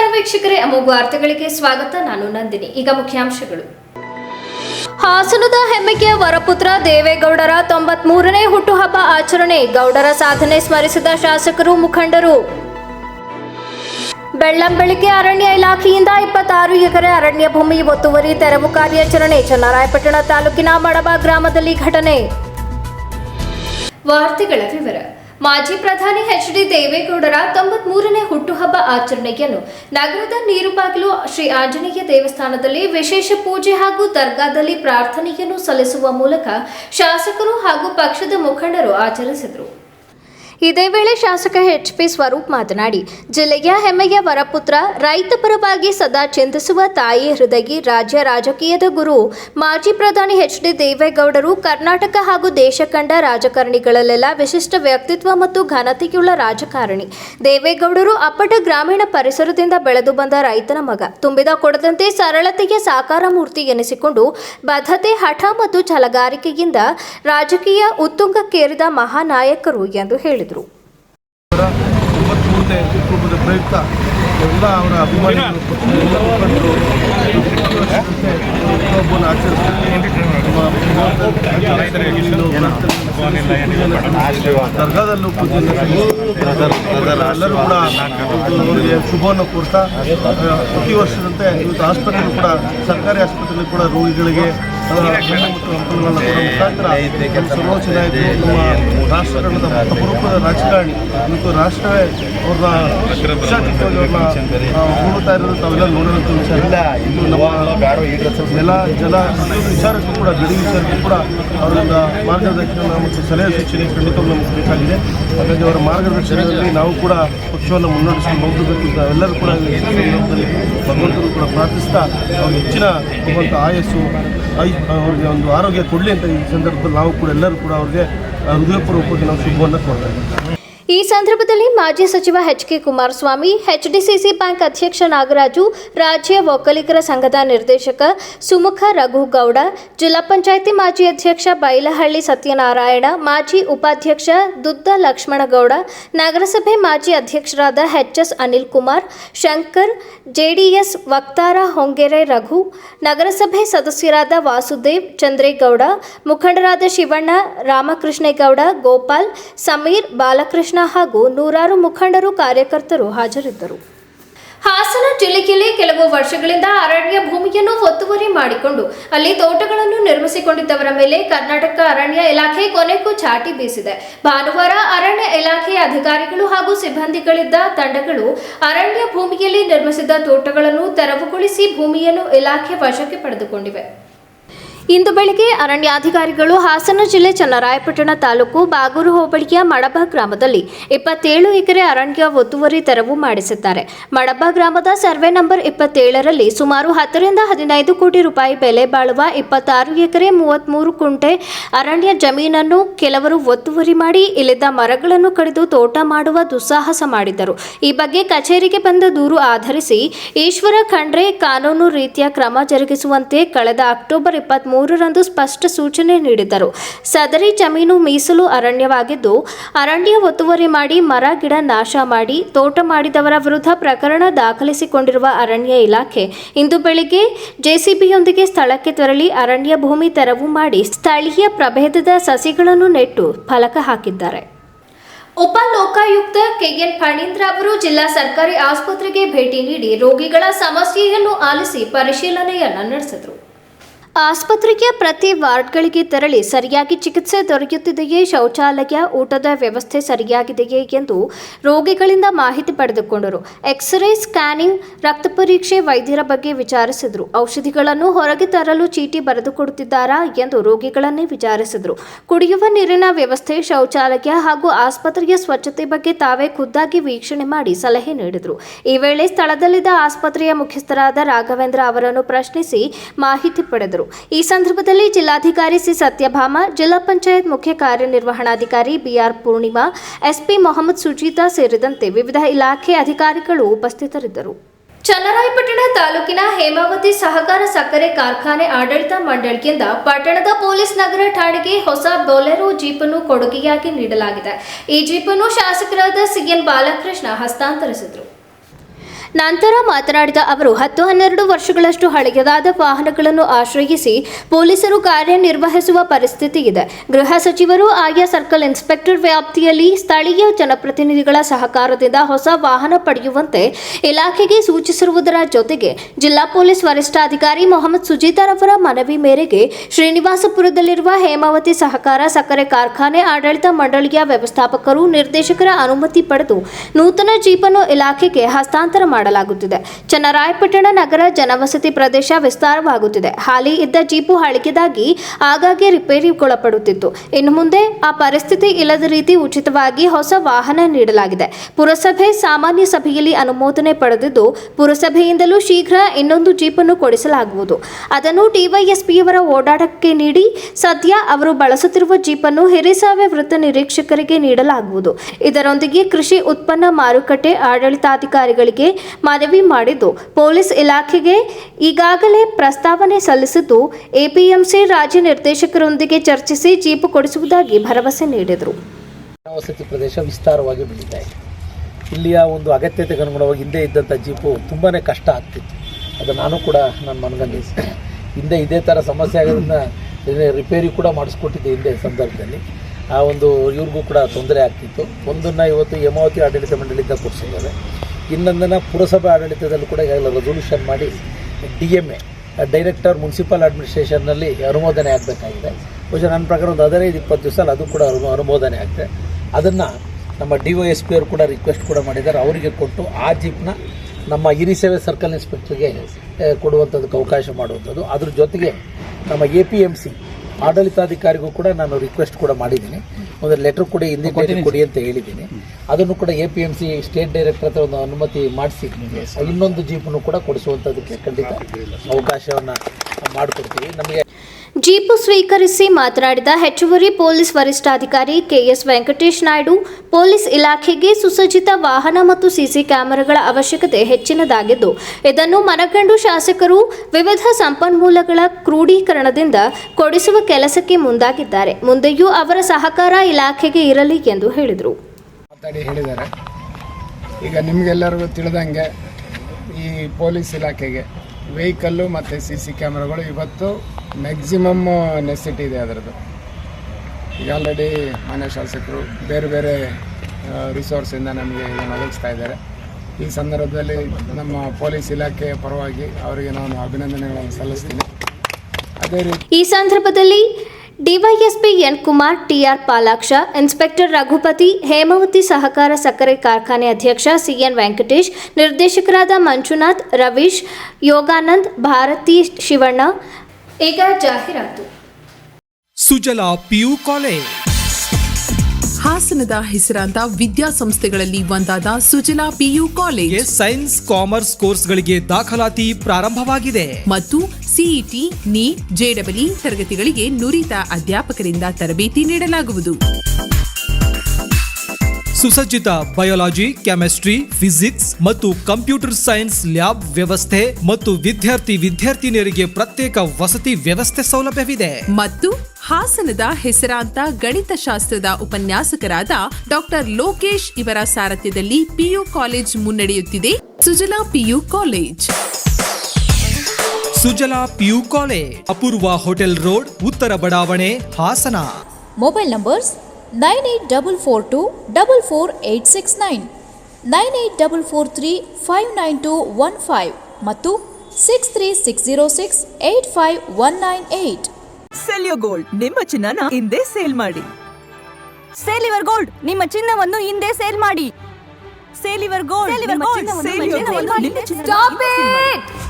ನಮಸ್ಕಾರ ವೀಕ್ಷಕರೇ, ಅಮೋಘ ವಾರ್ತೆಗಳಿಗೆ ಸ್ವಾಗತ. ನಾನು ನಂದಿನಿ. ಈಗ ಮುಖ್ಯಾಂಶಗಳು. ಹಾಸನದ ಹೆಮ್ಮೆಗೆ ವರಪುತ್ರ ದೇವೇಗೌಡರ ತೊಂಬತ್ ಮೂರನೇ ಹುಟ್ಟುಹಬ್ಬ ಆಚರಣೆ. ಗೌಡರ ಸಾಧನೆ ಸ್ಮರಿಸಿದ ಶಾಸಕರು, ಮುಖಂಡರು. ಬೆಳ್ಳಂಬೆಳಿಗ್ಗೆ ಅರಣ್ಯ ಇಲಾಖೆಯಿಂದ ಇಪ್ಪತ್ತಾರು ಎಕರೆ ಅರಣ್ಯ ಭೂಮಿ ಒತ್ತುವರಿ ತೆರವು ಕಾರ್ಯಾಚರಣೆ. ಚನ್ನರಾಯಪಟ್ಟಣ ತಾಲೂಕಿನ ಮಡಬ ಗ್ರಾಮದಲ್ಲಿ ಘಟನೆ. ವಾರ್ತೆಗಳ ವಿವರ. ಮಾಜಿ ಪ್ರಧಾನಿ ಎಚ್ ಡಿ ದೇವೇಗೌಡರ ತೊಂಬತ್ಮೂರನೇ ಹುಟ್ಟುಹಬ್ಬ ಆಚರಣೆಯನ್ನು ನಗರದ ನೀರುಬಾಗಿಲು ಶ್ರೀ ಆಂಜನೇಯ ದೇವಸ್ಥಾನದಲ್ಲಿ ವಿಶೇಷ ಪೂಜೆ ಹಾಗೂ ದರ್ಗಾದಲ್ಲಿ ಪ್ರಾರ್ಥನೆಯನ್ನು ಸಲ್ಲಿಸುವ ಮೂಲಕ ಶಾಸಕರು ಹಾಗೂ ಪಕ್ಷದ ಮುಖಂಡರು ಆಚರಿಸಿದರು. ಇದೇ ವೇಳೆ ಶಾಸಕ ಎಚ್ ಪಿ ಸ್ವರೂಪ್ ಮಾತನಾಡಿ, ಜಿಲ್ಲೆಯ ಹೆಮ್ಮೆಯ ವರಪುತ್ರ ರೈತ ಪರವಾಗಿ ಸದಾ ಚಿಂತಿಸುವ ತಾಯಿ ಹೃದಯಿ ರಾಜ್ಯ ರಾಜಕೀಯದ ಗುರು, ಮಾಜಿ ಪ್ರಧಾನಿ ಎಚ್ ಡಿ ದೇವೇಗೌಡರು ಕರ್ನಾಟಕ ಹಾಗೂ ದೇಶ ಕಂಡ ರಾಜಕಾರಣಿಗಳಲ್ಲೆಲ್ಲ ವಿಶಿಷ್ಟ ವ್ಯಕ್ತಿತ್ವ ಮತ್ತು ಘನತೆಯುಳ್ಳ ರಾಜಕಾರಣಿ. ದೇವೇಗೌಡರು ಅಪ್ಪಟ ಗ್ರಾಮೀಣ ಪರಿಸರದಿಂದ ಬೆಳೆದು ಬಂದ ರೈತನ ಮಗ. ತುಂಬಿದ ಕೊಡದಂತೆ ಸರಳತೆಯ ಸಾಕಾರ ಮೂರ್ತಿ ಎನಿಸಿಕೊಂಡು, ಬದ್ಧತೆ, ಹಠ ಮತ್ತು ಛಲಗಾರಿಕೆಯಿಂದ ರಾಜಕೀಯ ಉತ್ತುಂಗಕ್ಕೇರಿದ ಮಹಾನಾಯಕರು ಎಂದು ಹೇಳಿದರು. ಹುಟ್ಟುಹಬ್ಬದ ಪ್ರಯುಕ್ತ ಎಲ್ಲ ಅವರ ಅಭಿಮಾನಿಗಳು ಎಲ್ಲ ದರ್ಗಾದಲ್ಲೂ ಸಲ್ಲಿಸ್ತಾರೆ. ಎಲ್ಲರೂ ಕೂಡ ಅವರಿಗೆ ಶುಭವನ್ನು ಕೋರ್ತಾ ಪ್ರತಿ ವರ್ಷದಂತೆ ಇವತ್ತು ಆಸ್ಪತ್ರೆ ಕೂಡ ಸರ್ಕಾರಿ ಆಸ್ಪತ್ರೆಗಳು ಕೂಡ ರೋಗಿಗಳಿಗೆ ಮತ್ತು ರಾಜಕಾರಣಿ ಇವತ್ತು ರಾಷ್ಟ್ರವೇ ಅವ್ರನ್ನ ಹೊಗಳ್ತಾ ಇರೋದು ತಾವೆಲ್ಲ ನಮ್ಮ ನೆಲ ಜಲ ವಿಚಾರಕ್ಕೂ ಕೂಡ ಗಡಿ ವಿಚಾರಕ್ಕೂ ಕೂಡ ಅವರಿಂದ ಮಾರ್ಗದರ್ಶನ ಮತ್ತು ಸಲಹೆ ಸೂಚನೆ ಖಂಡಿತವಾಗಿ ನಮಗೆ ಬೇಕಾಗಿದೆ ಹಾಗಾಗಿ ಅವರ ಮಾರ್ಗದರ್ಶನದಲ್ಲಿ ನಾವು ಕೂಡ ಪಕ್ಷವನ್ನು ಮುನ್ನಡೆಸ್ಕೊಂಡು ಹೋಗಬೇಕು ಅಂತ ಎಲ್ಲರೂ ಕೂಡ ಸಂದರ್ಭದಲ್ಲಿ ಭಗವಂತರು ಕೂಡ ಪ್ರಾರ್ಥಿಸ್ತಾ ಅವ್ರಿಗೆ ಹೆಚ್ಚಿನ ಆಯಸ್ಸು, ಐ ಅವ್ರಿಗೆ ಒಂದು ಆರೋಗ್ಯ ಕೊಡಲಿ ಅಂತ ಈ ಸಂದರ್ಭದಲ್ಲಿ ನಾವು ಕೂಡ ಎಲ್ಲರೂ ಕೂಡ ಅವ್ರಿಗೆ ಹೃದಯಪೂರ್ವಕವಾಗಿ ನಾವು ಶುಭವನ್ನು ಕೊಡ್ತಾ ಇದ್ದೀವಿ. ಈ ಸಂದರ್ಭದಲ್ಲಿ ಮಾಜಿ ಸಚಿವ H K Kumaraswamy HDCC bank ಅಧ್ಯಕ್ಷ ನಾಗರಾಜು, ರಾಜ್ಯ ಒಕ್ಕಲಿಗರ ಸಂಘದ ನಿರ್ದೇಶಕ ಸುಮುಖ ರಘುಗೌಡ, ಜಿಲ್ಲಾ ಪಂಚಾಯಿತಿ ಮಾಜಿ ಅಧ್ಯಕ್ಷ ಬೈಲಹಳ್ಳಿ ಸತ್ಯನಾರಾಯಣ, ಮಾಜಿ ಉಪಾಧ್ಯಕ್ಷ ದುದ್ದ ಲಕ್ಷ್ಮಣಗೌಡ, ನಗರಸಭೆ ಮಾಜಿ ಅಧ್ಯಕ್ಷರಾದ ಎಚ್ಎಸ್ ಅನಿಲ್ ಕುಮಾರ್ ಶಂಕರ್ ಜೆಡಿಎಸ್ ವಕ್ತಾರ ಹೊಂಗೆರೆ ರಘು, ನಗರಸಭೆ ಸದಸ್ಯರಾದ ವಾಸುದೇವ್ ಚಂದ್ರೇಗೌಡ, ಮುಖಂಡರಾದ ಶಿವಣ್ಣ ರಾಮಕೃಷ್ಣೇಗೌಡ, ಗೋಪಾಲ್, ಸಮೀರ್ ಬಾಲಕೃಷ್ಣ ಹಾಗೂ ನೂರಾರು ಮುಖಂಡರು ಕಾರ್ಯಕರ್ತರು ಹಾಜರಿದ್ದರು. ಹಾಸನ ಜಿಲ್ಲೆಯಲ್ಲಿ ಕೆಲವು ವರ್ಷಗಳಿಂದ ಅರಣ್ಯ ಭೂಮಿಯನ್ನು ಒತ್ತುವರಿ ಮಾಡಿಕೊಂಡು ಅಲ್ಲಿ ತೋಟಗಳನ್ನು ನಿರ್ಮಿಸಿಕೊಂಡಿದ್ದವರ ಮೇಲೆ ಕರ್ನಾಟಕ ಅರಣ್ಯ ಇಲಾಖೆ ಕೊನೆಗೂ ಚಾಟಿ ಬೀಸಿದೆ. ಭಾನುವಾರ ಅರಣ್ಯ ಇಲಾಖೆ ಅಧಿಕಾರಿಗಳು ಹಾಗೂ ಸಿಬ್ಬಂದಿಗಳಿದ್ದ ತಂಡಗಳು ಅರಣ್ಯ ಭೂಮಿಯಲ್ಲಿ ನಿರ್ಮಿಸಿದ ತೋಟಗಳನ್ನು ತೆರವುಗೊಳಿಸಿ ಭೂಮಿಯನ್ನು ಇಲಾಖೆ ವಶಕ್ಕೆ ಪಡೆದುಕೊಂಡಿವೆ. ಇಂದು ಬೆಳಗ್ಗೆ ಅರಣ್ಯಾಧಿಕಾರಿಗಳು ಹಾಸನ ಜಿಲ್ಲೆ ಚನ್ನರಾಯಪಟ್ಟಣ ತಾಲೂಕು ಬಾಗೂರು ಹೋಬಳಿಯ ಮಡಬ ಗ್ರಾಮದಲ್ಲಿ ಇಪ್ಪತ್ತೇಳು ಎಕರೆ ಅರಣ್ಯ ಒತ್ತುವರಿ ತೆರವು ಮಾಡಿಸಿದ್ದಾರೆ. ಮಡಬ ಗ್ರಾಮದ ಸರ್ವೆ ನಂಬರ್ ಇಪ್ಪತ್ತೇಳರಲ್ಲಿ ಸುಮಾರು ಹತ್ತರಿಂದ ಹದಿನೈದು ಕೋಟಿ ರೂಪಾಯಿ ಬೆಲೆ ಬಾಳುವ ಇಪ್ಪತ್ತಾರು ಎಕರೆ ಮೂವತ್ತ್ಮೂರು ಕುಂಟೆ ಅರಣ್ಯ ಜಮೀನನ್ನು ಕೆಲವರು ಒತ್ತುವರಿ ಮಾಡಿ ಇಲ್ಲಿದ್ದ ಮರಗಳನ್ನು ಕಡಿದು ತೋಟ ಮಾಡುವ ದುಸ್ಸಾಹಸ ಮಾಡಿದ್ದರು. ಈ ಬಗ್ಗೆ ಕಚೇರಿಗೆ ಬಂದ ದೂರು ಆಧರಿಸಿ ಈಶ್ವರ ಖಂಡ್ರೆ ಕಾನೂನು ರೀತಿಯ ಕ್ರಮ ಜರುಗಿಸುವಂತೆ ಕಳೆದ ಅಕ್ಟೋಬರ್ ಇಪ್ಪತ್ತ್ ಮೂರರಂದು ಸ್ಪಷ್ಟ ಸೂಚನೆ ನೀಡಿದ್ದರು ಸದರಿ ಜಮೀನು ಮೀಸಲು ಅರಣ್ಯವಾಗಿದ್ದು, ಅರಣ್ಯ ಒತ್ತುವರಿ ಮಾಡಿ ಮರ, ಗಿಡ ನಾಶ ಮಾಡಿ ತೋಟ ಮಾಡಿದವರ ವಿರುದ್ಧ ಪ್ರಕರಣ ದಾಖಲಿಸಿಕೊಂಡಿರುವ ಅರಣ್ಯ ಇಲಾಖೆ ಇಂದು ಬೆಳಿಗ್ಗೆ ಜೆಸಿಬಿಯೊಂದಿಗೆ ಸ್ಥಳಕ್ಕೆ ತೆರಳಿ ಅರಣ್ಯ ಭೂಮಿ ತೆರವು ಮಾಡಿ ಸ್ಥಳೀಯ ಪ್ರಭೇದದ ಸಸಿಗಳನ್ನು ನೆಟ್ಟು ಫಲಕ ಹಾಕಿದ್ದಾರೆ. ಉಪ ಲೋಕಾಯುಕ್ತ ಕೆಎನ್ ಫಣೀಂದ್ರ ಅವರು ಜಿಲ್ಲಾ ಸರ್ಕಾರಿ ಆಸ್ಪತ್ರೆಗೆ ಭೇಟಿ ನೀಡಿ ರೋಗಿಗಳ ಸಮಸ್ಯೆಯನ್ನು ಆಲಿಸಿ ಪರಿಶೀಲನೆಯನ್ನು ನಡೆಸಿದರು. ಆಸ್ಪತ್ರೆಯ ಪ್ರತಿ ವಾರ್ಡ್ಗಳಿಗೆ ತೆರಳಿ ಸರಿಯಾಗಿ ಚಿಕಿತ್ಸೆ ದೊರೆಯುತ್ತಿದೆಯೇ ಶೌಚಾಲಯ, ಊಟದ ವ್ಯವಸ್ಥೆ ಸರಿಯಾಗಿದೆಯೇ ಎಂದು ರೋಗಿಗಳಿಂದ ಮಾಹಿತಿ ಪಡೆದುಕೊಂಡರು. ಎಕ್ಸ್ರೇ ಸ್ಕ್ಯಾನಿಂಗ್, ರಕ್ತ ಪರೀಕ್ಷೆ ವೈದ್ಯರ ಬಗ್ಗೆ ವಿಚಾರಿಸಿದರು. ಔಷಧಿಗಳನ್ನು ಹೊರಗೆ ತರಲು ಚೀಟಿ ಬರೆದುಕೊಡುತ್ತಿದ್ದಾರಾ ಎಂದು ರೋಗಿಗಳನ್ನೇ ವಿಚಾರಿಸಿದರು. ಕುಡಿಯುವ ನೀರಿನ ವ್ಯವಸ್ಥೆ, ಶೌಚಾಲಯ ಹಾಗೂ ಆಸ್ಪತ್ರೆಯ ಸ್ವಚ್ಛತೆ ಬಗ್ಗೆ ತಾವೇ ಖುದ್ದಾಗಿ ವೀಕ್ಷಣೆ ಮಾಡಿ ಸಲಹೆ ನೀಡಿದರು. ಈ ವೇಳೆ ಸ್ಥಳದಲ್ಲಿದ್ದ ಆಸ್ಪತ್ರೆಯ ಮುಖ್ಯಸ್ಥರಾದ ರಾಘವೇಂದ್ರ ಅವರನ್ನು ಪ್ರಶ್ನಿಸಿ ಮಾಹಿತಿ ಪಡೆದರು. ಈ ಸಂದರ್ಭದಲ್ಲಿ ಜಿಲ್ಲಾಧಿಕಾರಿ ಸಿ. ಸತ್ಯಭಾಮ, ಜಿಲ್ಲಾ ಪಂಚಾಯತ್ ಮುಖ್ಯ ಕಾರ್ಯನಿರ್ವಹಣಾಧಿಕಾರಿ ಬಿಆರ್ ಪೂರ್ಣಿಮಾ ಎಸ್ಪಿ ಮೊಹಮ್ಮದ್ ಸುಜೀತಾ ಸೇರಿದಂತೆ ವಿವಿಧ ಇಲಾಖೆ ಅಧಿಕಾರಿಗಳು ಉಪಸ್ಥಿತರಿದ್ದರು. ಚನ್ನರಾಯಪಟ್ಟಣ ತಾಲೂಕಿನ ಹೇಮಾವತಿ ಸಹಕಾರ ಸಕ್ಕರೆ ಕಾರ್ಖಾನೆ ಆಡಳಿತ ಮಂಡಳಿಯಿಂದ ಪಟ್ಟಣದ ಪೊಲೀಸ್ ನಗರ ಠಾಣೆಗೆ ಹೊಸ ಬೊಲೆರೋ ಜೀಪನ್ನು ಕೊಡುಗೆಯಾಗಿ ನೀಡಲಾಗಿದೆ. ಈ ಜೀಪನ್ನು ಶಾಸಕರಾದ ಸಿಎನ್ ಬಾಲಕೃಷ್ಣ ಹಸ್ತಾಂತರಿಸಿದರು. ನಂತರ ಮಾತನಾಡಿದ ಅವರು, ಹತ್ತು ಹನ್ನೆರಡು ವರ್ಷಗಳಷ್ಟು ಹಳೆಯದಾದ ವಾಹನಗಳನ್ನು ಆಶ್ರಯಿಸಿ ಪೊಲೀಸರು ಕಾರ್ಯನಿರ್ವಹಿಸುವ ಪರಿಸ್ಥಿತಿ ಇದೆ. ಗೃಹ ಸಚಿವರು ಆಯಾ ಸರ್ಕಲ್ ಇನ್ಸ್ಪೆಕ್ಟರ್ ವ್ಯಾಪ್ತಿಯಲ್ಲಿ ಸ್ಥಳೀಯ ಜನಪ್ರತಿನಿಧಿಗಳ ಸಹಕಾರದಿಂದ ಹೊಸ ವಾಹನ ಪಡೆಯುವಂತೆ ಇಲಾಖೆಗೆ ಸೂಚಿಸಿರುವುದರ ಜೊತೆಗೆ ಜಿಲ್ಲಾ ಪೊಲೀಸ್ ವರಿಷ್ಠಾಧಿಕಾರಿ ಮೊಹಮ್ಮದ್ ಸುಜೀತಾರವರ ಮನವಿ ಮೇರೆಗೆ ಶ್ರೀನಿವಾಸಪುರದಲ್ಲಿರುವ ಹೇಮಾವತಿ ಸಹಕಾರ ಸಕ್ಕರೆ ಕಾರ್ಖಾನೆ ಆಡಳಿತ ಮಂಡಳಿಯ ವ್ಯವಸ್ಥಾಪಕರು ನಿರ್ದೇಶಕರ ಅನುಮತಿ ಪಡೆದು ನೂತನ ಜೀಪನ್ನು ಇಲಾಖೆಗೆ ಹಸ್ತಾಂತರ ಮಾಡಲಾಗುತ್ತಿದೆ. ಚನ್ನರಾಯಪಟ್ಟಣ ನಗರ ಜನವಸತಿ ಪ್ರದೇಶ ವಿಸ್ತಾರವಾಗುತ್ತಿದೆ. ಹಾಲಿ ಇದ್ದ ಜೀಪು ಹಳಿಕೆದಾಗಿ ಆಗಾಗ್ಗೆ ರಿಪೇರಿಗೊಳಪಡುತ್ತಿತ್ತು ಇನ್ನು ಮುಂದೆ ಆ ಪರಿಸ್ಥಿತಿ ಇಲ್ಲದ ರೀತಿ ಉಚಿತವಾಗಿ ಹೊಸ ವಾಹನ ನೀಡಲಾಗಿದೆ. ಪುರಸಭೆ ಸಾಮಾನ್ಯ ಸಭೆಯಲ್ಲಿ ಅನುಮೋದನೆ ಪಡೆದಿದ್ದು, ಪುರಸಭೆಯಿಂದಲೂ ಶೀಘ್ರ ಇನ್ನೊಂದು ಜೀಪನ್ನು ಕೊಡಿಸಲಾಗುವುದು. ಅದನ್ನು ಡಿವೈಎಸ್ಪಿಯವರ ಓಡಾಟಕ್ಕೆ ನೀಡಿ, ಸದ್ಯ ಅವರು ಬಳಸುತ್ತಿರುವ ಜೀಪನ್ನು ಹಿರಿಸಾವೆ ವೃತ್ತ ನಿರೀಕ್ಷಕರಿಗೆ ನೀಡಲಾಗುವುದು. ಇದರೊಂದಿಗೆ ಕೃಷಿ ಉತ್ಪನ್ನ ಮಾರುಕಟ್ಟೆ ಆಡಳಿತಾಧಿಕಾರಿಗಳಿಗೆ ಮನವಿ ಮಾಡಿದ್ದು. ಪೊಲೀಸ್ ಇಲಾಖೆಗೆ ಈಗಾಗಲೇ ಪ್ರಸ್ತಾವನೆ ಸಲ್ಲಿಸಿದ್ದು, ಎಪಿಎಂಸಿ ರಾಜ್ಯ ನಿರ್ದೇಶಕರೊಂದಿಗೆ ಚರ್ಚಿಸಿ ಜೀಪು ಕೊಡಿಸುವುದಾಗಿ ಭರವಸೆ ನೀಡಿದರು. ವಸತಿ ಪ್ರದೇಶ ವಿಸ್ತಾರವಾಗಿ ಬೆಳೀತಾ ಇದೆ ಇಲ್ಲಿಯ ಒಂದು ಅಗತ್ಯತೆಗೆ ಅನುಗುಣವಾಗಿ ಹಿಂದೆ ಇದ್ದಂಥ ಜೀಪು ತುಂಬಾ ಕಷ್ಟ ಆಗ್ತಿತ್ತು. ಅದು ನಾನು ಕೂಡ ನಾನು ಮನಗಂಡಿದ್ದೆ ಹಿಂದೆ ಇದೇ ಥರ ಸಮಸ್ಯೆ ಆಗೋದ್ರಿಂದ ರಿಪೇರಿ ಕೂಡ ಮಾಡಿಸ್ಕೊಟ್ಟಿದ್ದೆ ಹಿಂದೆ ಸಂದರ್ಭದಲ್ಲಿ. ಆ ಒಂದು ಇವ್ರಿಗೂ ಕೂಡ ತೊಂದರೆ ಆಗ್ತಿತ್ತು. ಒಂದನ್ನು ಇವತ್ತು ಹೇಮಾವತಿ ಆಡಳಿತ ಮಂಡಳಿಯಿಂದ ಕೊಡಿಸಿದ್ದಾರೆ. ಇನ್ನೊಂದನ್ನು ಪುರಸಭೆ ಆಡಳಿತದಲ್ಲೂ ಕೂಡ ಈಗಾಗಲೇ ರೆಸೊಲ್ಯೂಷನ್ ಮಾಡಿ D M A director municipal ಅಡ್ಮಿನಿಸ್ಟ್ರೇಷನ್ನಲ್ಲಿ ಅನುಮೋದನೆ ಆಗಬೇಕಾಗಿದೆ. ಬಹುಶಃ ನನ್ನ ಪ್ರಕಾರ ಒಂದು ಹದಿನೈದು ಇಪ್ಪತ್ತು ದಿವಸ ಅದು ಕೂಡ ಅನು- ಅನುಮೋದನೆ ಆಗುತ್ತೆ ಅದನ್ನು ನಮ್ಮ ಡಿ ಒ ಎಸ್ ಪಿ ಅವರು ಕೂಡ ರಿಕ್ವೆಸ್ಟ್ ಕೂಡ ಮಾಡಿದ್ದಾರೆ. ಅವರಿಗೆ ಕೊಟ್ಟು ಆ ಜೀಪ್ನ ನಮ್ಮ ಹಿರಿಸೇವೆ ಸರ್ಕಲ್ ಇನ್ಸ್ಪೆಕ್ಟರ್ಗೆ ಕೊಡುವಂಥದ್ದಕ್ಕೆ ಅವಕಾಶ ಮಾಡುವಂಥದ್ದು ಅದ್ರ ಜೊತೆಗೆ ನಮ್ಮ ಎ ಪಿ ಎಂ ಸಿ ಆಡಳಿತಾಧಿಕಾರಿಗೂ ಕೂಡ ನಾನು ರಿಕ್ವೆಸ್ಟ್ ಕೂಡ ಮಾಡಿದ್ದೀನಿ. ಒಂದು ಲೆಟ್ರ್ ಕೊಡಿ ಹಿಂದಿ ಕೊಡಿ ಅಂತ ಹೇಳಿದ್ದೀನಿ. ಅದನ್ನು ಕೂಡ A P M C state director ಹತ್ರ ಒಂದು ಅನುಮತಿ ಮಾಡಿಸಿ. ಇನ್ನೊಂದು ಜೀಪನ್ನು ಕೂಡ ಕೊಡಿಸುವಂಥದ್ದಕ್ಕೆ ಖಂಡಿತ ಅವಕಾಶವನ್ನ ಮಾಡಿಕೊಡ್ತೀವಿ. ನಮಗೆ ಜೀಪು ಸ್ವೀಕರಿಸಿ ಮಾತನಾಡಿದ ಹೆಚ್ಚುವರಿ ಪೊಲೀಸ್ ವರಿಷ್ಠಾಧಿಕಾರಿ ಕೆಎಸ್ ವೆಂಕಟೇಶ್ ನಾಯ್ಡು ಪೊಲೀಸ್ ಇಲಾಖೆಗೆ ಸುಸಜ್ಜಿತ ವಾಹನ ಮತ್ತು ಸಿಸಿ ಕ್ಯಾಮೆರಾಗಳ ಅವಶ್ಯಕತೆ ಹೆಚ್ಚಿನದಾಗಿದ್ದು ಇದನ್ನು ಮನಗಂಡು ಶಾಸಕರು ವಿವಿಧ ಸಂಪನ್ಮೂಲಗಳ ಕ್ರೋಢೀಕರಣದಿಂದ ಕೊಡಿಸುವ ಕೆಲಸಕ್ಕೆ ಮುಂದಾಗಿದ್ದಾರೆ. ಮುಂದೆಯೂ ಅವರ ಸಹಕಾರ ಇಲಾಖೆಗೆ ಇರಲಿ ಎಂದು ಹೇಳಿದರು. ಮಾತಾಡಿ ಹೇಳಿದ್ದಾರೆ. ಈಗ ನಿಮಗೆಲ್ಲರಿಗೂ ತಿಳಿದಂಗೆ ಈ ಪೊಲೀಸ್ ಇಲಾಖೆಗೆ ವೆಹಿಕಲ್ಲು ಮತ್ತು ಸಿ ಸಿ ಕ್ಯಾಮ್ರಾಗಳು ಇವತ್ತು ಮ್ಯಾಕ್ಸಿಮಮ್ ನೆಸಿಟಿ ಇದೆ ಅದರದ್ದು. ಈಗ ಆಲ್ರೆಡಿ ಮಾನ್ಯ ಶಾಸಕರು ಬೇರೆ ಬೇರೆ ರಿಸೋರ್ಸಿಂದ ನಮಗೆ ಒದಗಿಸ್ತಾ ಇದ್ದಾರೆ. ಈ ಸಂದರ್ಭದಲ್ಲಿ ನಮ್ಮ ಪೊಲೀಸ್ ಇಲಾಖೆಯ ಪರವಾಗಿ ಅವರಿಗೆ ನಾನು ಅಭಿನಂದನೆಗಳನ್ನು ಸಲ್ಲಿಸ್ತೀನಿ. ಅದೇ ರೀತಿ ಈ ಸಂದರ್ಭದಲ್ಲಿ DYSP N Kumar TR Palaksha inspector Raghupathi Hemavathi ಸಹಕಾರ ಸಕ್ಕರೆ ಕಾರ್ಖಾನೆ ಅಧ್ಯಕ್ಷ ಸಿಎನ್ ವೆಂಕಟೇಶ್ ನಿರ್ದೇಶಕರಾದ ಮಂಜುನಾಥ್ ರವೀಶ್ ಯೋಗಾನಂದ್ ಭಾರತಿ ಶಿವಣ್ಣ. ಈಗ ಜಾಹೀರಾತು. Sujala PU college. ಹಾಸನದ ಹೆಸರಾಂತ ವಿದ್ಯಾಸಂಸ್ಥೆಗಳಲ್ಲಿ ಒಂದಾದ Sujala PU college. Science commerce ಕೋರ್ಸ್ಗಳಿಗೆ ದಾಖಲಾತಿ ಪ್ರಾರಂಭವಾಗಿದೆ. ಮತ್ತು ಸಿಇಟಿ ನೀಟ್ ಜೆಡಬ್ಲ್ಇ ತರಗತಿಗಳಿಗೆ ನುರಿತ ಅಧ್ಯಾಪಕರಿಂದ ತರಬೇತಿ ನೀಡಲಾಗುವುದು. ಸುಸಜ್ಜಿತ ಬಯೋಲಾಜಿ ಕೆಮಿಸ್ಟ್ರಿ ಫಿಸಿಕ್ಸ್ ಮತ್ತು ಕಂಪ್ಯೂಟರ್ ಸೈನ್ಸ್ ಲ್ಯಾಬ್ ವ್ಯವಸ್ಥೆ ಮತ್ತು ವಿದ್ಯಾರ್ಥಿ ವಿದ್ಯಾರ್ಥಿನಿಯರಿಗೆ ಪ್ರತ್ಯೇಕ ವಸತಿ ವ್ಯವಸ್ಥೆ ಸೌಲಭ್ಯವಿದೆ. ಮತ್ತು ಹಾಸನದ ಹೆಸರಾಂತ ಗಣಿತಶಾಸ್ತ್ರದ ಉಪನ್ಯಾಸಕರಾದ ಡಾಕ್ಟರ್ ಲೋಕೇಶ್ ಇವರ ಸಾರಥ್ಯದಲ್ಲಿ ಪಿಯು ಕಾಲೇಜ್ ಮುನ್ನಡೆಯುತ್ತಿದೆ. Sujala PU college. Sujala PU college Apoorva hotel road ಉತ್ತರ ಬಡಾವಣೆ Hassan. Mobile numbers nine eight double four two double four eight six nine nine eight double four three five nine two one five ಮತ್ತು six three six zero six eight five one nine eight. Sell your gold ನಿಮ್ಮ ಚಿನ್ನನ ಹಿಂದೆ sale ಮಾಡಿ. ಸೇಲಿವರ್ gold ನಿಮ್ಮ ಚಿನ್ನವನ್ನು ಹಿಂದೆ sale ಮಾಡಿ. ಸೇಲಿವರ್ gold ಸೇಲಿವರ್ ನಿಮ್ಮ ಗೋಲ್ಡ್ ಚಿನ್ನವನ್ನು ನಿಮ್ಮ ಹಿಂದೆ ಚಿನ್ನವನ್ನು ಸೇಲ್ ಮಾಡಿ. ಹಿಂದೆ ಸೇಲ್ ಮಾಡಿ.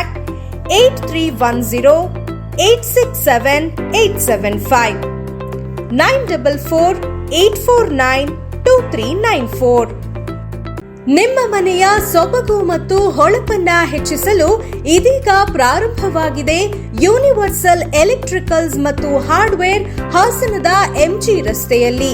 eight three one zero eight six seven eight seven five nine double four eight four nine two three nine four ನಿಮ್ಮ ಮನೆಯ ಸೊಬಗು ಮತ್ತು ಹೊಳಪನ್ನ ಹೆಚ್ಚಿಸಲು ಇದೀಗ ಪ್ರಾರಂಭವಾಗಿದೆ ಯೂನಿವರ್ಸಲ್ ಎಲೆಕ್ಟ್ರಿಕಲ್ಸ್ ಮತ್ತು ಹಾರ್ಡ್ವೇರ್ ಹಾಸನದ ಎಂಜಿ ರಸ್ತೆಯಲ್ಲಿ.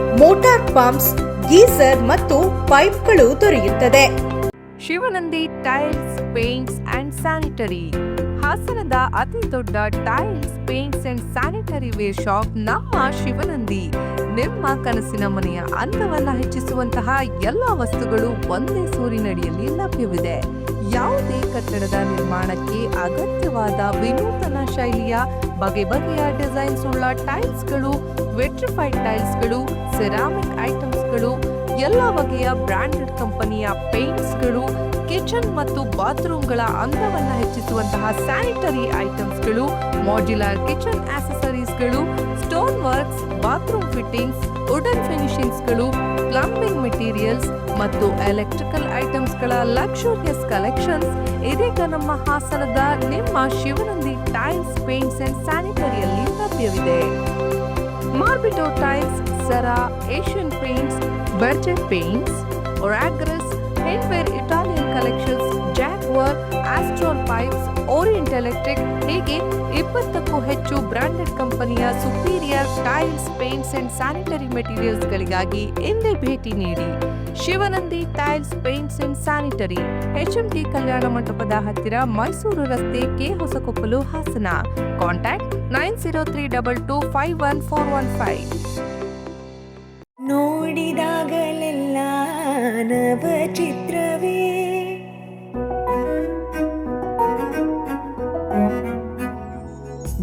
motor pumps, geyser ಮತ್ತು ಪೈಪ್ಗಳು ದೊರೆಯುತ್ತದೆ. Shivanandi tiles, paints and sanitary. ಹಾಸನದ ಅತಿ ದೊಡ್ಡ tiles, paints and sanitary ware shop ನಮ್ಮ ಶಿವನಂದಿ. ನಿಮ್ಮ ಕನಸಿನ ಮನೆಯ ಅಂದವನ್ನ ಹೆಚ್ಚಿಸುವಂತಹ ಎಲ್ಲ ವಸ್ತುಗಳು ಒಂದೇ ಸೂರಿನಡಿಯಲ್ಲಿ ಲಭ್ಯವಿದೆ. ಯಾವುದೇ ಕಟ್ಟಡದ ನಿರ್ಮಾಣಕ್ಕೆ ಅಗತ್ಯವಾದ ವಿನೂತನ ಶೈಲಿಯ ಬಗೆ ಬಗೆಯ ಡಿಸೈನ್ಸ್ ಉಳ್ಳ ಟೈಲ್ಸ್ಗಳು, ವೆಟ್ರಿಫೈಡ್ ಟೈಲ್ಸ್ಗಳು, ಸೆರಾಮಿಕ್ ಐಟಮ್ಸ್ಗಳು, ಎಲ್ಲ ಬಗೆಯ ಬ್ರಾಂಡೆಡ್ ಕಂಪನಿಯ ಪೇಂಟ್ಸ್ಗಳು, ಕಿಚನ್ ಮತ್ತು ಬಾತ್ರೂಮ್ಗಳ ಅಂದವನ್ನು ಹೆಚ್ಚಿಸುವಂತಹ ಸ್ಯಾನಿಟರಿ ಐಟಮ್ಸ್ಗಳು, modular kitchen ಆಕ್ಸೆಸರೀಸ್ಗಳು stone works, bathroom fittings, wooden ಫಿನಿಶಿಂಗ್ಸ್ಗಳು, plumbing materials ಮತ್ತು ಎಲೆಕ್ಟ್ರಿಕಲ್ ಐಟಮ್ಸ್ಗಳ ಲಕ್ಷೂರಿಯಸ್ ಕಲೆಕ್ಷನ್ಸ್ ಇದೀಗ ನಮ್ಮ ಹಾಸನದ ನಿಮ್ಮ ಶಿವನಂದಿ ಟೈಲ್ಸ್, ಪೇಂಟ್ಸ್ ಅಂಡ್ ಸ್ಯಾನಿಟರಿಯಲ್ಲಿ ಲಭ್ಯವಿದೆ. ಮಾರ್ಬಿಟೋ ಟೈಲ್ಸ್, ಸರಾ, Asian paints Berger paints, ಒರಾಗ್ರಸ್, Hindware Italian collections Jaquar Astral pipes Orient electric ಹೀಗೆ ಇಪ್ಪತ್ತಕ್ಕೂ ಹೆಚ್ಚು ಬ್ರಾಂಡೆಡ್ ಕಂಪನಿಯ superior tiles paints and sanitary materials ಗಳಿಗಾಗಿ ಹಿಂದೆ ಭೇಟಿ ನೀಡಿ. Shivanandi tiles paints and sanitary HMT ಕಲ್ಯಾಣ ಮಂಟಪದ ಹತ್ತಿರ ಮೈಸೂರು ರಸ್ತೆ K Hosakoppalu Hassan. Contact nine zero three double two five one four one five ನೋಡಿದಾಗಲೆಲ್ಲ ನವ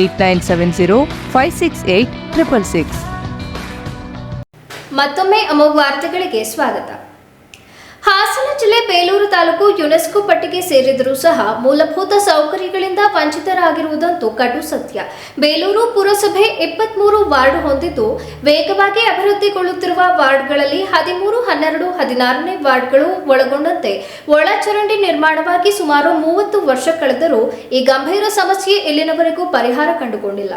Eight nine seven zero five six eight triple six. ಮತ್ತೊಮ್ಮೆ ಅಮೋಘ ವಾರ್ತೆಗಳಿಗೆ ಸ್ವಾಗತ. ತಾಲೂಕು ಯುನೆಸ್ಕೋ ಪಟ್ಟಿಗೆ ಸೇರಿದರೂ ಸಹ ಮೂಲಭೂತ ಸೌಕರ್ಯಗಳಿಂದ ವಂಚಿತರಾಗಿರುವುದಂತೂ ಕಟು ಸತ್ಯ. ಬೇಲೂರು ಪುರಸಭೆ ಇಪ್ಪತ್ಮೂರು ವಾರ್ಡ್ ಹೊಂದಿದ್ದು, ವೇಗವಾಗಿ ಅಭಿವೃದ್ಧಿಗೊಳ್ಳುತ್ತಿರುವ ವಾರ್ಡ್ಗಳಲ್ಲಿ ಹದಿಮೂರು, ಹನ್ನೆರಡು, ಹದಿನಾರನೇ ವಾರ್ಡ್ಗಳು ಒಳಗೊಂಡಂತೆ ಒಳಚರಂಡಿ ನಿರ್ಮಾಣವಾಗಿ ಸುಮಾರು ಮೂವತ್ತು ವರ್ಷ ಕಳೆದರೂ ಈ ಗಂಭೀರ ಸಮಸ್ಯೆ ಇಲ್ಲಿನವರೆಗೂ ಪರಿಹಾರ ಕಂಡುಕೊಂಡಿಲ್ಲ.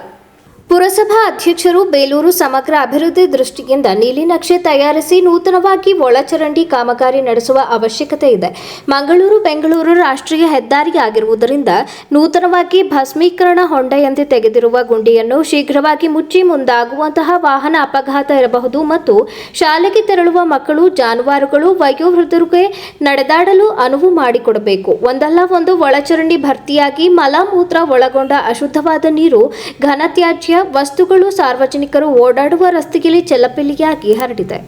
ಪುರಸಭಾ ಅಧ್ಯಕ್ಷರು ಬೇಲೂರು ಸಮಗ್ರ ಅಭಿವೃದ್ಧಿ ದೃಷ್ಟಿಯಿಂದ ನೀಲಿನಕ್ಷೆ ತಯಾರಿಸಿ ನೂತನವಾಗಿ ಒಳಚರಂಡಿ ಕಾಮಗಾರಿ ನಡೆಸುವ ಅವಶ್ಯಕತೆ ಇದೆ. ಮಂಗಳೂರು, ಬೆಂಗಳೂರು ರಾಷ್ಟ್ರೀಯ ಹೆದ್ದಾರಿಯಾಗಿರುವುದರಿಂದ ನೂತನವಾಗಿ ಭಸ್ಮೀಕರಣ ಹೊಂಡೆಯಂತೆ ತೆಗೆದಿರುವ ಗುಂಡಿಯನ್ನು ಶೀಘ್ರವಾಗಿ ಮುಚ್ಚಿ ಮುಂದಾಗುವಂತಹ ವಾಹನ ಅಪಘಾತ ಇರಬಹುದು ಮತ್ತು ಶಾಲೆಗೆ ತೆರಳುವ ಮಕ್ಕಳು, ಜಾನುವಾರುಗಳು, ವಯೋವೃದ್ಧರಿಗೆ ನಡೆದಾಡಲು ಅನುವು ಮಾಡಿಕೊಡಬೇಕು. ಒಂದಲ್ಲ ಒಂದು ಒಳಚರಂಡಿ ಭರ್ತಿಯಾಗಿ ಮಲಮೂತ್ರ ಒಳಗೊಂಡ ಅಶುದ್ಧವಾದ ನೀರು ಘನತ್ಯಾಜ್ಯ ವಸ್ತುಗಳು ಸಾರ್ವಜನಿಕರು ಓಡಾಡುವ ರಸ್ತೆಯಲ್ಲಿ ಚೆಲ್ಲಪಿಲ್ಲಿಯಾಗಿ ಹರಡಿದೆ.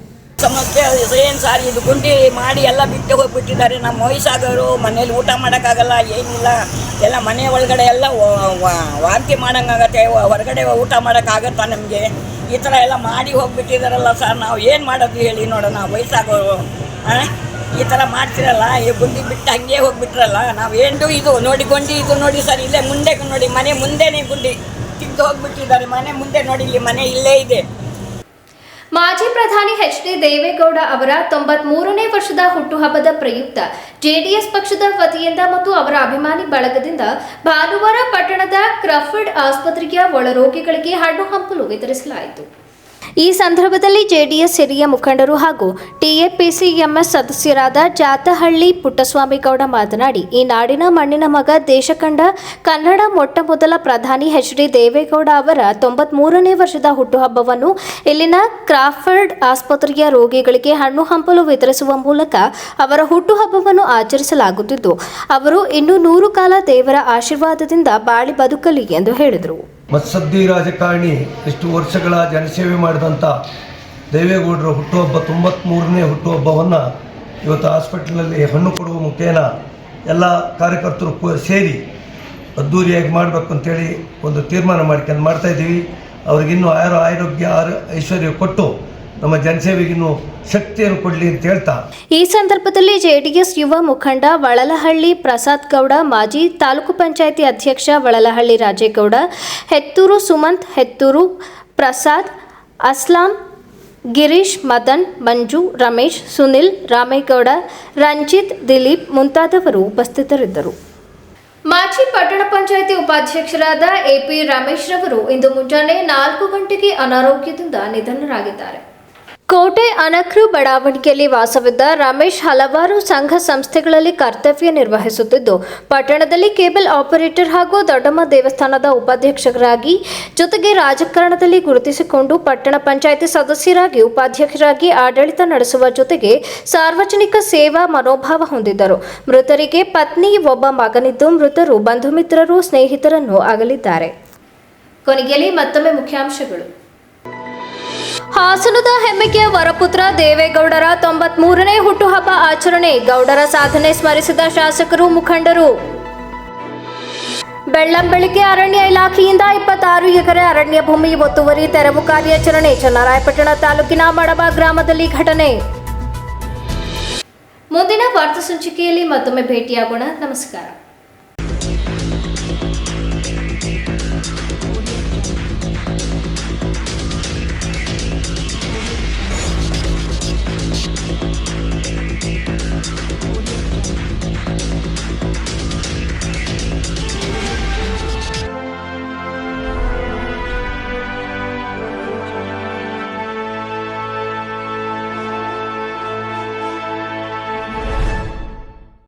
ಸಮಸ್ಯೆ ಏನು ಸರ್, ಇದು ಗುಂಡಿ ಮಾಡಿ ಎಲ್ಲ ಬಿಟ್ಟು ಹೋಗ್ಬಿಟ್ಟಿದ್ದಾರೆ. ನಮ್ಮ ವಯಸ್ಸಾಗೋರು ಮನೇಲಿ ಊಟ ಮಾಡೋಕ್ಕಾಗಲ್ಲ, ಏನಿಲ್ಲ. ಎಲ್ಲ ಮನೆ ಒಳಗಡೆ ಎಲ್ಲ ವಾಂತಿ ಮಾಡೋಂಗಾಗತ್ತೆ. ಹೊರಗಡೆ ಊಟ ಮಾಡೋಕ್ಕಾಗತ್ತಾ ನಮಗೆ? ಈ ಥರ ಎಲ್ಲ ಮಾಡಿ ಹೋಗ್ಬಿಟ್ಟಿದಾರಲ್ಲ ಸರ್, ನಾವು ಏನು ಮಾಡೋದು ಹೇಳಿ ನೋಡೋಣ ವಯಸ್ಸಾಗೋರು? ಈ ಥರ ಮಾಡ್ತಿರಲ್ಲ, ಈ ಗುಂಡಿ ಬಿಟ್ಟು ಹಂಗೆ ಹೋಗ್ಬಿಟ್ರಲ್ಲ. ನಾವು ಏನು ಇದು, ನೋಡಿ ಗುಂಡಿ ಇದು ನೋಡಿ ಸರ್, ಇಲ್ಲೇ ಮುಂದೆ ನೋಡಿ, ಮನೆ ಮುಂದೆನೇ ಗುಂಡಿ. ತಿದ್ದು ಹೋಗ್ಬಿಟ್ಟಿದ್ದಾರೆ ಮನೆ ಮುಂದೆ ನೋಡಿ, ಇಲ್ಲಿ ಮನೆ ಇಲ್ಲೇ ಇದೆ. ಮಾಜಿ ಪ್ರಧಾನಿ ಎಚ್ ಡಿ ದೇವೇಗೌಡ ಅವರ ತೊಂಬತ್ ಮೂರನೇ ವರ್ಷದ ಹುಟ್ಟುಹಬ್ಬದ ಪ್ರಯುಕ್ತ ಜೆಡಿಎಸ್ ಪಕ್ಷದ ವತಿಯಿಂದ ಮತ್ತು ಅವರ ಅಭಿಮಾನಿ ಬಳಗದಿಂದ ಭಾನುವಾರ ಪಟ್ಟಣದ ಕ್ರಫರ್ಡ್ ಆಸ್ಪತ್ರೆಯ ಒಳರೋಗಿಗಳಿಗೆ ಹಣ್ಣು ಹಂಪಲು ವಿತರಿಸಲಾಯಿತು. ಈ ಸಂದರ್ಭದಲ್ಲಿ ಜೆಡಿಎಸ್ ಹಿರಿಯ ಮುಖಂಡರು ಹಾಗೂ ಟಿಎಪಿಸಿಎಂಎಸ್ ಸದಸ್ಯರಾದ ಜಾತಹಳ್ಳಿ ಪುಟ್ಟಸ್ವಾಮಿ ಗೌಡ ಮಾತನಾಡಿ, ಈ ನಾಡಿನ ಮಣ್ಣಿನ ಮಗ ದೇಶ ಕಂಡ ಕನ್ನಡ ಮೊಟ್ಟ ಮೊದಲ ಪ್ರಧಾನಿ ಎಚ್ ಡಿ ದೇವೇಗೌಡ ಅವರ ತೊಂಬತ್ಮೂರನೇ ವರ್ಷದ ಹುಟ್ಟುಹಬ್ಬವನ್ನು ಇಲ್ಲಿನ ಕ್ರಾಫರ್ಡ್ ಆಸ್ಪತ್ರೆಯ ರೋಗಿಗಳಿಗೆ ಹಣ್ಣು ಹಂಪಲು ವಿತರಿಸುವ ಮೂಲಕ ಅವರ ಹುಟ್ಟುಹಬ್ಬವನ್ನು ಆಚರಿಸಲಾಗುತ್ತಿದ್ದು, ಅವರು ಇನ್ನೂ ನೂರು ಕಾಲ ದೇವರ ಆಶೀರ್ವಾದದಿಂದ ಬಾಳಿ ಬದುಕಲಿ ಎಂದು ಹೇಳಿದರು. ಮತ್ಸದ್ದಿ ರಾಜಕಾರಣಿ ಇಷ್ಟು ವರ್ಷಗಳ ಜನಸೇವೆ ಮಾಡಿದಂಥ ದೇವೇಗೌಡರ ಹುಟ್ಟುಹಬ್ಬ ತೊಂಬತ್ತ್ಮೂರನೇ ಹುಟ್ಟುಹಬ್ಬವನ್ನು ಇವತ್ತು ಹಾಸ್ಪಿಟ್ಲಲ್ಲಿ ಹಣ್ಣು ಕೊಡುವ ಮುಖೇನ ಎಲ್ಲ ಕಾರ್ಯಕರ್ತರು ಸೇರಿ ಅದ್ಧೂರಿಯಾಗಿ ಮಾಡಬೇಕು ಅಂತೇಳಿ ಒಂದು ತೀರ್ಮಾನ ಮಾಡ್ಕೊಂಡು ಮಾಡ್ತಾಯಿದ್ದೀವಿ ಅವ್ರಿಗಿನ್ನೂ ಆಯುರ ಆರೋಗ್ಯ ಆರ ಐಶ್ವರ್ಯ ಕೊಟ್ಟು ನಮ್ಮ ಜನಸೇವೆಗಿನ್ನೂ ಶಕ್ತಿಯನ್ನು ಕೊಡಲಿ ಅಂತ ಹೇಳ್ತಾ. ಈ ಸಂದರ್ಭದಲ್ಲಿ ಜೆಡಿಎಸ್ ಯುವ ಮುಖಂಡ ವಳಲಹಳ್ಳಿ ಪ್ರಸಾದ್ ಗೌಡ, ಮಾಜಿ ತಾಲೂಕು ಪಂಚಾಯಿತಿ ಅಧ್ಯಕ್ಷ ವಳಲಹಳ್ಳಿ ರಾಜೇಗೌಡ, ಹೆತ್ತೂರು ಸುಮಂತ್, ಹೆತ್ತೂರು ಪ್ರಸಾದ್, ಅಸ್ಲಾಂ ಗಿರೀಶ್, ಮದನ್, ಮಂಜು, ರಮೇಶ್, ಸುನಿಲ್, ರಾಮೇಗೌಡ, ರಂಜಿತ್, ದಿಲೀಪ್ ಮುಂತಾದವರು ಉಪಸ್ಥಿತರಿದ್ದರು. ಮಾಜಿ ಪಟ್ಟಣ ಪಂಚಾಯಿತಿ ಉಪಾಧ್ಯಕ್ಷರಾದ ಎಪಿ ರಮೇಶ್ ರವರು ಇಂದು ಮುಂಜಾನೆ ನಾಲ್ಕು ಗಂಟೆಗೆ ಅನಾರೋಗ್ಯದಿಂದ ನಿಧನರಾಗಿದ್ದಾರೆ. ಕೋಟೆ ಅನಕ್ರು ಬಡಾವಣೆಯಲ್ಲಿ ವಾಸವಿದ್ದ ರಮೇಶ್ ಹಲವಾರು ಸಂಘ ಸಂಸ್ಥೆಗಳಲ್ಲಿ ಕರ್ತವ್ಯ ನಿರ್ವಹಿಸುತ್ತಿದ್ದು, ಪಟ್ಟಣದಲ್ಲಿ ಕೇಬಲ್ ಆಪರೇಟರ್ ಹಾಗೂ ದೊಡ್ಡಮ್ಮ ದೇವಸ್ಥಾನದ ಉಪಾಧ್ಯಕ್ಷರಾಗಿ, ಜೊತೆಗೆ ರಾಜಕಾರಣದಲ್ಲಿ ಗುರುತಿಸಿಕೊಂಡು ಪಟ್ಟಣ ಪಂಚಾಯಿತಿ ಸದಸ್ಯರಾಗಿ, ಉಪಾಧ್ಯಕ್ಷರಾಗಿ ಆಡಳಿತ ನಡೆಸುವ ಜೊತೆಗೆ ಸಾರ್ವಜನಿಕ ಸೇವಾ ಮನೋಭಾವ ಹೊಂದಿದ್ದರು. ಮೃತರಿಗೆ ಪತ್ನಿ, ಒಬ್ಬ ಮಗನಿದ್ದು ಮೃತರು ಬಂಧು ಮಿತ್ರರು, ಸ್ನೇಹಿತರನ್ನು ಅಗಲಿದ್ದಾರೆ. ಕೊನೆಯಲ್ಲಿ ಮತ್ತೊಮ್ಮೆ ಮುಖ್ಯಾಂಶಗಳು. ಹಾಸನದ ಹೆಮ್ಮೆಗೆ ವರಪುತ್ರ ದೇವೇಗೌಡರ ತೊಂಬತ್ ಮೂರನೇ ಹುಟ್ಟುಹಬ್ಬ ಆಚರಣೆ, ಗೌಡರ ಸಾಧನೆ ಸ್ಮರಿಸಿದ ಶಾಸಕರು ಮುಖಂಡರು. ಬೆಳ್ಳಂಬೆಳಿಗ್ಗೆ ಅರಣ್ಯ ಇಲಾಖೆಯಿಂದ ಇಪ್ಪತ್ತಾರು ಎಕರೆ ಅರಣ್ಯ ಭೂಮಿ ಒತ್ತುವರಿ ತೆರವು ಕಾರ್ಯಾಚರಣೆ, ಚನ್ನರಾಯಪಟ್ಟಣ ತಾಲೂಕಿನ ಮಡಬ ಗ್ರಾಮದಲ್ಲಿ ಘಟನೆ. ಮುಂದಿನ ವಾರ್ತಾ ಸಂಚಿಕೆಯಲ್ಲಿ ಮತ್ತೊಮ್ಮೆ ಭೇಟಿಯಾಗೋಣ. ನಮಸ್ಕಾರ.